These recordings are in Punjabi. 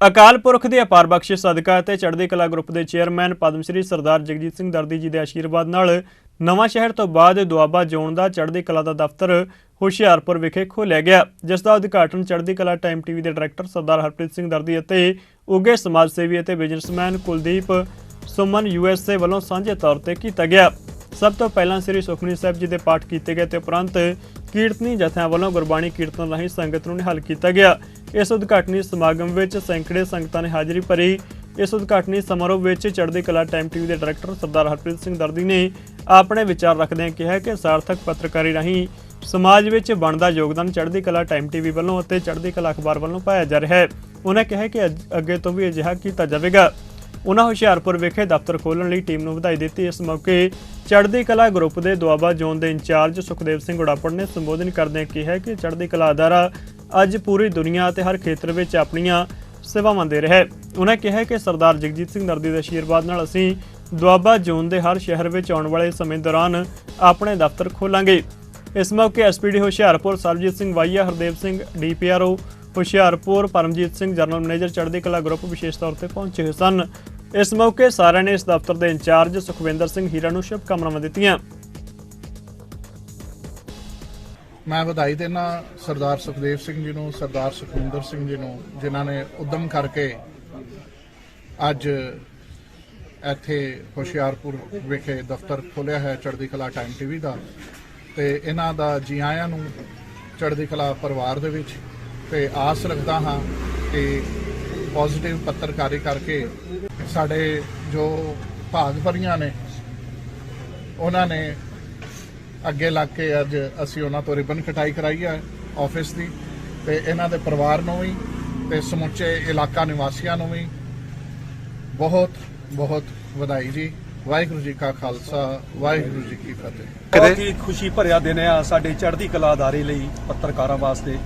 ਅਕਾਲ ਪੁਰਖ ਦੇ ਅਪਾਰ ਬਖਸ਼ਿਸ਼ ਸਦਕਾ ਅਤੇ ਚੜ੍ਹਦੀ ਕਲਾ ਗਰੁੱਪ ਦੇ ਚੇਅਰਮੈਨ ਪਦਮ ਸ਼੍ਰੀ ਸਰਦਾਰ ਜਗਜੀਤ ਸਿੰਘ ਦਰਦੀ ਜੀ ਦੇ ਆਸ਼ੀਰਵਾਦ ਨਾਲ ਨਵਾਂ ਸ਼ਹਿਰ ਤੋਂ ਬਾਅਦ ਦੁਆਬਾ ਜ਼ੋਨ ਦਾ ਚੜ੍ਹਦੀ ਕਲਾ ਦਾ ਦਫ਼ਤਰ ਹੁਸ਼ਿਆਰਪੁਰ ਵਿਖੇ ਖੋਲ੍ਹਿਆ ਗਿਆ, ਜਿਸ ਦਾ ਉਦਘਾਟਨ ਚੜ੍ਹਦੀ ਕਲਾ ਟਾਈਮ ਟੀਵੀ ਦੇ ਡਾਇਰੈਕਟਰ ਸਰਦਾਰ ਹਰਪ੍ਰੀਤ ਸਿੰਘ ਦਰਦੀ ਅਤੇ ਉੱਘੇ ਸਮਾਜ ਸੇਵੀ ਅਤੇ ਬਿਜ਼ਨਸਮੈਨ ਕੁਲਦੀਪ ਸੁਮਨ ਯੂਐਸਏ ਵੱਲੋਂ ਸਾਂਝੇ ਤੌਰ ਤੇ ਕੀਤਾ ਗਿਆ। ਸਭ ਤੋਂ ਪਹਿਲਾਂ ਸ੍ਰੀ ਸੁਖਮਨੀ ਸਾਹਿਬ ਜੀ ਦੇ ਪਾਠ ਕੀਤੇ ਗਏ ਤੇ ਉਪਰੰਤ ਕੀਰਤਨੀ ਜਥਿਆਂ ਵੱਲੋਂ ਗੁਰਬਾਣੀ ਕੀਰਤਨ ਰਾਹੀਂ ਸੰਗਤ ਨੂੰ ਨਿਹਾਲ ਕੀਤਾ ਗਿਆ। ਇਸ ਉਦਘਾਟਨੀ ਸਮਾਗਮ ਵਿੱਚ ਸੈਂਕੜੇ ਸੰਗਤਾਂ ਨੇ ਹਾਜ਼ਰੀ ਭਰੀ। ਇਸ ਉਦਘਾਟਨੀ ਸਮਾਰੋਹ ਵਿੱਚ ਚੜ੍ਹਦੀ ਕਲਾ ਟਾਈਮ ਟੀਵੀ ਦੇ ਡਾਇਰੈਕਟਰ ਸਰਦਾਰ ਹਰਪ੍ਰੀਤ ਸਿੰਘ ਦਰਦੀ ਨੇ ਆਪਣੇ ਵਿਚਾਰ ਰੱਖਦਿਆਂ ਕਿਹਾ ਕਿ ਸਾਰਥਕ ਪੱਤਰਕਾਰੀ ਰਾਹੀਂ ਸਮਾਜ ਵਿੱਚ ਬਣਦਾ ਯੋਗਦਾਨ ਚੜ੍ਹਦੀ ਕਲਾ ਟਾਈਮ ਟੀਵੀ ਵੱਲੋਂ ਅਤੇ ਚੜ੍ਹਦੀ ਕਲਾ ਅਖਬਾਰ ਵੱਲੋਂ ਪਾਇਆ ਜਾ ਰਿਹਾ ਹੈ। ਉਹਨਾਂ ਕਿਹਾ ਕਿ ਅੱਗੇ ਤੋਂ ਵੀ ਅਜਿਹਾ ਕੀਤਾ ਜਾਵੇਗਾ। ਉਹਨਾਂ ਹੁਸ਼ਿਆਰਪੁਰ ਵਿਖੇ ਦਫ਼ਤਰ ਖੋਲਣ ਲਈ ਟੀਮ ਨੂੰ ਵਧਾਈ ਦਿੱਤੀ। ਇਸ ਮੌਕੇ ਚੜ੍ਹਦੀ ਕਲਾ ਗਰੁੱਪ ਦੇ ਦੁਆਬਾ ਜ਼ੋਨ ਦੇ ਇੰਚਾਰਜ ਸੁਖਦੇਵ ਸਿੰਘ ਉਡਾਪੜ ਨੇ ਸੰਬੋਧਨ ਕਰਦਿਆਂ ਕਿਹਾ ਕਿ ਚੜ੍ਹਦੀ ਕਲਾ ਅਦਾਰਾ ਅੱਜ ਪੂਰੀ ਦੁਨੀਆ ਅਤੇ ਹਰ ਖੇਤਰ ਵਿੱਚ ਆਪਣੀਆਂ ਸੇਵਾਵਾਂ ਦੇ ਰਿਹਾ ਹੈ। ਉਹਨਾਂ ਕਿਹਾ ਕਿ ਸਰਦਾਰ ਜਗਜੀਤ ਸਿੰਘ ਦਰਦੀ ਦੇ ਆਸ਼ੀਰਵਾਦ ਨਾਲ ਅਸੀਂ ਦੁਆਬਾ ਜ਼ੋਨ ਦੇ ਹਰ ਸ਼ਹਿਰ ਵਿੱਚ ਆਉਣ ਵਾਲੇ ਸਮੇਂ ਦੌਰਾਨ ਆਪਣੇ ਦਫ਼ਤਰ ਖੋਲਾਂਗੇ। ਇਸ ਮੌਕੇ SPD Hoshiarpur Surjit Singh Waia, Hardev Singh DPRO, Hoshiarpur Paramjit Singh general manager Chardi Kala group ਵਿਸ਼ੇਸ਼ ਤੌਰ ਤੇ ਪਹੁੰਚੇ ਹੋਏ ਸਨ। ਇਸ ਮੌਕੇ ਸਾਰਿਆਂ ਨੇ ਇਸ ਦਫ਼ਤਰ ਦੇ ਇੰਚਾਰਜ ਸੁਖਵਿੰਦਰ ਸਿੰਘ ਹੀਰਾ ਨੂੰ ਸ਼ੁਭਕਾਮਨਾਵਾਂ ਦਿੱਤੀਆਂ। ਮੈਂ ਵਧਾਈ ਦੇਣਾ ਸਰਦਾਰ ਸੁਖਦੇਵ ਸਿੰਘ ਜੀ ਨੂੰ, ਸਰਦਾਰ ਸੁਖਵਿੰਦਰ ਸਿੰਘ ਜੀ ਨੂੰ, ਜਿਨ੍ਹਾਂ ਨੇ ਉਦਮ ਕਰਕੇ ਅੱਜ ਇੱਥੇ ਹੁਸ਼ਿਆਰਪੁਰ ਵਿਖੇ ਦਫ਼ਤਰ ਖੋਲ੍ਹਿਆ ਹੈ ਚੜ੍ਹਦੀ ਕਲਾ ਟਾਈਮ ਟੀਵੀ ਦਾ। ਤੇ ਇਹਨਾਂ ਦਾ ਜੀ ਆਇਆਂ ਨੂੰ ਚੜ੍ਹਦੀ ਕਲਾ ਪਰਿਵਾਰ ਦੇ ਵਿੱਚ ਤੇ ਆਸ ਰੱਖਦਾ ਹਾਂ ਕਿ ਪੋਜ਼ਿਟਿਵ ਪੱਤਰਕਾਰੀ ਕਰਕੇ ਸਾਡੇ ਜੋ ਭਾਗ ਭਰੀਆਂ ਨੇ, ਉਹਨਾਂ ਨੇ ਅੱਗੇ ਲੱਗ ਕੇ ਅੱਜ ਅਸੀਂ ਉਹਨਾਂ ਤੋਂ ਰਿਬਨ ਕਟਾਈ ਕਰਾਈ ਹੈ ਆਫਿਸ ਦੀ ਤੇ ਇਹਨਾਂ ਦੇ ਪਰਿਵਾਰ ਨੂੰ ਵੀ ਤੇ ਸਮੁੱਚੇ ਇਲਾਕਾ ਨਿਵਾਸੀਆਂ ਨੂੰ ਵੀ ਬਹੁਤ ਬਹੁਤ ਵਧਾਈ ਜੀ। ਵਾਹਿਗੁਰੂ ਜੀ ਕਾ ਖਾਲਸਾ ਵਾਹਿਗੁਰੂ ਜੀ ਕੀ ਫਤਿਹ। ਬਹੁਤ ਹੀ ਖੁਸ਼ੀ ਭਰਿਆ ਦਿਨ ਆ ਸਾਡੇ ਚੜ੍ਹਦੀ ਕਲਾ ਅਦਾਰੇ ਲਈ ਪੱਤਰਕਾਰਾਂ ਵਾਸਤੇ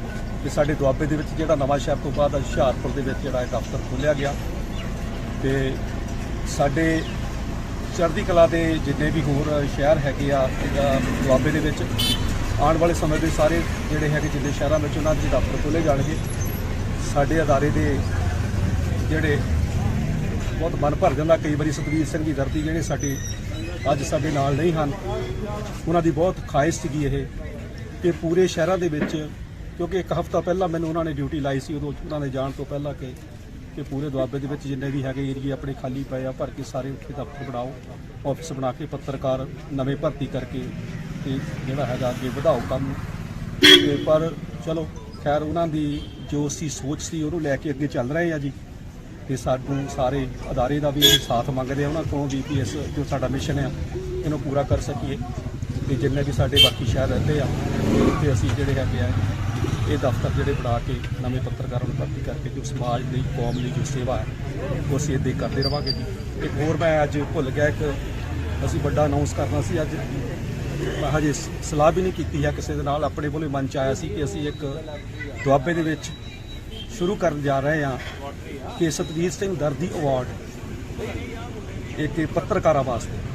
ਕਿ ਸਾਡੇ ਦੁਆਬੇ ਦੇ ਵਿੱਚ ਜਿਹੜਾ ਨਵਾਂ ਸ਼ਹਿਰ ਤੋਂ ਬਾਅਦ ਹੁਸ਼ਿਆਰਪੁਰ ਦੇ ਵਿੱਚ ਜਿਹੜਾ ਇਹ ਦਫ਼ਤਰ ਖੋਲ੍ਹਿਆ ਗਿਆ। ਤੇ ਸਾਡੇ ਚੜ੍ਹਦੀ ਕਲਾ ਦੇ ਜਿੰਨੇ ਵੀ ਹੋਰ ਸ਼ਹਿਰ ਹੈਗੇ ਆ ਅ, ਦੁਆਬੇ ਦੇ ਵਿੱਚ ਆਉਣ ਵਾਲੇ ਸਮੇਂ ਦੇ ਸਾਰੇ ਜਿਹੜੇ ਹੈਗੇ ਜਿੰਨੇ ਸ਼ਹਿਰਾਂ ਵਿੱਚ ਉਹਨਾਂ ਦੇ ਦਫ਼ਤਰ ਖੋਲ੍ਹੇ ਜਾਣਗੇ। ਸਾਡੇ ਅਦਾਰੇ ਦੇ ਜਿਹੜੇ ਬਹੁਤ ਮਨ ਭਰ ਜਾਂਦਾ ਕਈ ਵਾਰੀ ਸੁਖਬੀਰ ਸਿੰਘ ਦੀ ਧਰਤੀ ਜਿਹੜੇ ਸਾਡੇ ਅੱਜ ਸਾਡੇ ਨਾਲ ਨਹੀਂ ਹਨ ਉਹਨਾਂ ਦੀ ਬਹੁਤ ਖਾਹਿਸ਼ ਸੀਗੀ ਇਹ ਕਿ ਪੂਰੇ ਸ਼ਹਿਰਾਂ ਦੇ ਵਿੱਚ ਕਿਉਂਕਿ ਇੱਕ ਹਫ਼ਤਾ ਪਹਿਲਾਂ ਮੈਨੂੰ ਉਹਨਾਂ ਨੇ ਡਿਊਟੀ ਲਾਈ ਸੀ ਉਦੋਂ ਉਹਨਾਂ ਦੇ ਜਾਣ ਤੋਂ ਪਹਿਲਾਂ ਕਿ ਕਿ ਪੂਰੇ ਦੁਆਬੇ ਦੇ ਵਿੱਚ ਜਿੰਨੇ ਵੀ ਹੈਗੇ ਏਰੀਏ ਆਪਣੇ ਖਾਲੀ ਪਏ ਆ, ਭਰ ਕੇ ਸਾਰੇ ਉੱਥੇ ਦਫ਼ਤਰ ਬਣਾਓ, ਆਫਿਸ ਬਣਾ ਕੇ ਪੱਤਰਕਾਰ ਨਵੇਂ ਭਰਤੀ ਕਰਕੇ ਤੇ ਜਿਹੜਾ ਹੈਗਾ ਅੱਗੇ ਵਧਾਓ ਕੰਮ। ਤੇ ਪਰ ਚਲੋ, ਖੈਰ ਉਹਨਾਂ ਦੀ ਜੋ ਸੀ ਸੋਚ ਸੀ ਉਹਨੂੰ ਲੈ ਕੇ ਅੱਗੇ ਚੱਲ ਰਹੇ ਆ ਜੀ। ਤੇ ਸਾਨੂੰ ਸਾਰੇ ਅਦਾਰੇ ਦਾ ਵੀ ਸਾਥ ਮੰਗਦੇ ਆ, ਉਹਨਾਂ ਕੋਲੋਂ ਵੀ ਇਸ ਜੋ ਸਾਡਾ ਮਿਸ਼ਨ ਆ, ਇਹਨੂੰ ਪੂਰਾ ਕਰ ਸਕੀਏ। ਤੇ ਜਿੰਨੇ ਵੀ ਸਾਡੇ ਬਾਕੀ ਸ਼ਹਿਰ ਰਹਿੰਦੇ ਆ ਤੇ ਅਸੀਂ ਜਿਹੜੇ ਹੈਗੇ ਆ ਇਹ ਦਫ਼ਤਰ ਜਿਹੜੇ ਬਣਾ ਕੇ ਨਵੇਂ ਪੱਤਰਕਾਰਾਂ ਨੂੰ ਭਰਤੀ ਕਰਕੇ ਜੋ ਸਮਾਜ ਲਈ, ਕੌਮ ਲਈ ਜੋ ਸੇਵਾ ਹੈ, ਉਹ ਅਸੀਂ ਇੱਦਾਂ ਹੀ ਕਰਦੇ ਰਵਾਂਗੇ ਜੀ। ਇੱਕ ਹੋਰ ਮੈਂ ਅੱਜ ਭੁੱਲ ਗਿਆ, ਇੱਕ ਅਸੀਂ ਵੱਡਾ ਅਨਾਉਂਸ ਕਰਨਾ ਸੀ ਅੱਜ। ਹਜੇ ਸਲਾਹ ਵੀ ਨਹੀਂ ਕੀਤੀ ਹੈ ਕਿਸੇ ਦੇ ਨਾਲ, ਆਪਣੇ ਕੋਲੇ ਮਨ ਚ ਆਇਆ ਸੀ ਕਿ ਅਸੀਂ ਇੱਕ ਦੁਆਬੇ ਦੇ ਵਿੱਚ ਸ਼ੁਰੂ ਕਰਨ ਜਾ ਰਹੇ ਹਾਂ ਕਿ ਸਤਵੀਰ ਸਿੰਘ ਦਰਦੀ ਅਵਾਰਡ ਇੱਕ ਪੱਤਰਕਾਰਾਂ ਵਾਸਤੇ।